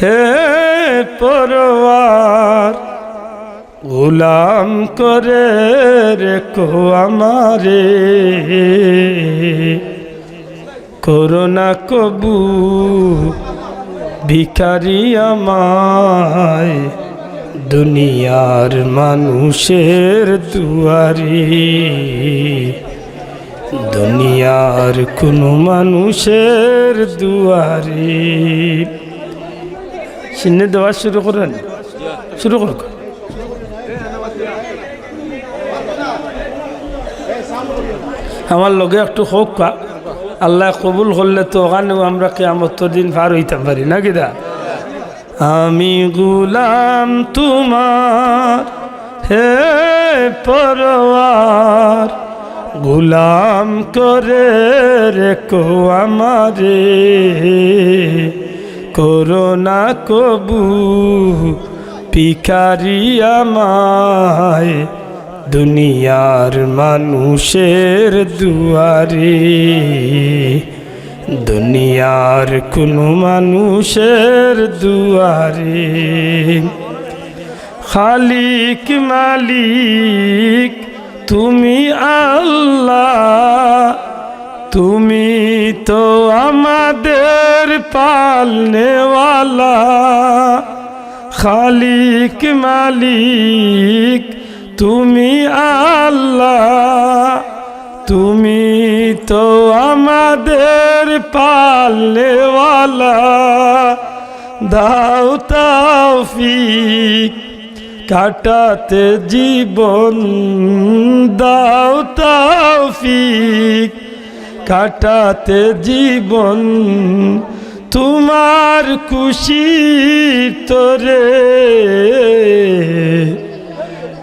হে পরওয়ার গোলাম করে রেখো আমারে। করোনা কবু, ভিখারি আমায়, দুনিয়ার মানুষের দুয়ারি। দুনিয়ার কোনো মানুষের দুয়ারি। সিনে দেওয়া শুরু করেন। শুরু করুক। আমার লগে একটু হোক কা আল্লাহ কবুল করলে তো ওখানেও আমরা কেমত দিন পার হইতে পারি, না কিদা আমি গুলাম তোমার, হে পরওয়ার গুলাম করে রেখো আমারে। করোনা কবু পিকারি আমায়, দুনিয়ার মানুষের দুয়ারে। দুনিয়ার কোনো মানুষের দুয়ারে। খালিক মালিক, তুমি আল্লাহ, তুমি তো আমাদের পালনেওয়ালা খালিক মালিক তুমি আল্লাহ তুমি তো আমাদের পালনেওয়ালা দাও তৌফিক কাটাতে জীবন দাও তৌফিক কাটাতে জীবন তোমার খুশি তোরে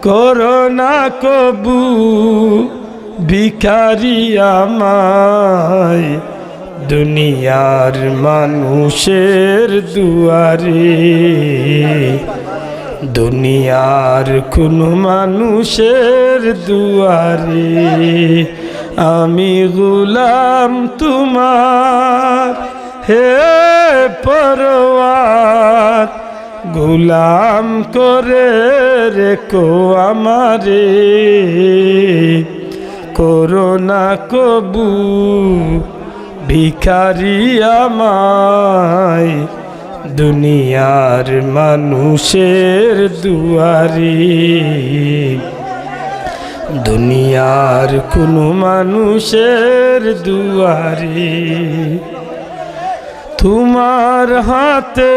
করোনা কবু ভিখারি আমায়। দুনিয়ার মানুষের দুয়ারে, দুনিয়ার কোনো মানুষের দুয়ারে, আমি গুলাম তোমার হে পরওয়ার, গুলাম করে রেখো আমারে। করোনা কবু ভিখারি আমায়, দুনিয়ার মানুষের দুয়ারে। দুনিয়ার কোনো মানুষের দুয়ারে। তোমার হাতে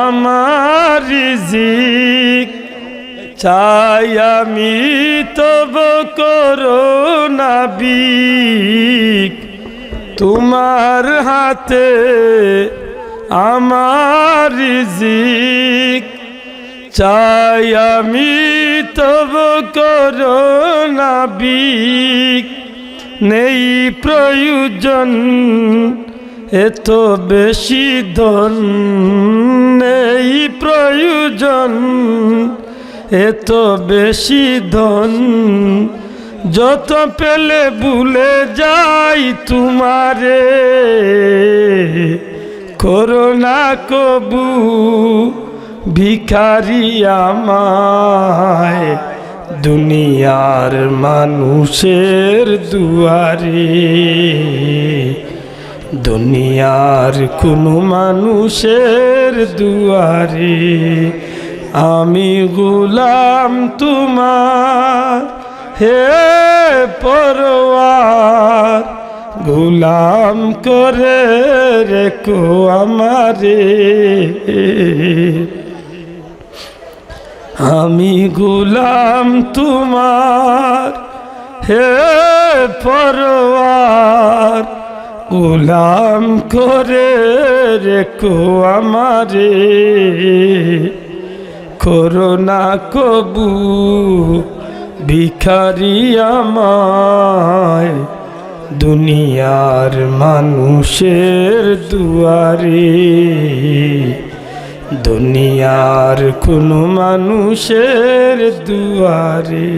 আমার রিজিক চাই আমি তব করো নাবিক তোমার হাতে আমার রিজিক চাই আমি তব করো নাবিক নেই প্রয়োজন এত বেশি ধন নেই প্রয়োজন। এত বেশি ধন যত পেলে ভুলে যাই তোমারে। করোনা কবু ভিখারি আমায়, দুনিয়ার মানুষের দুয়ারে। দুনিয়ার কোনো মানুষের দুয়ারে, আমি গুলাম তোমার, হে পরওয়ার গুলাম করে রেখো আমারে। আমি গুলাম তোমার, হে পরওয়ার গুলাম করে রেখো আমারে, করোনা কবু ভিখারি আমায়, দুনিয়ার মানুষের দুয়ারে, দুনিয়ার কোনো মানুষের দুয়ারে।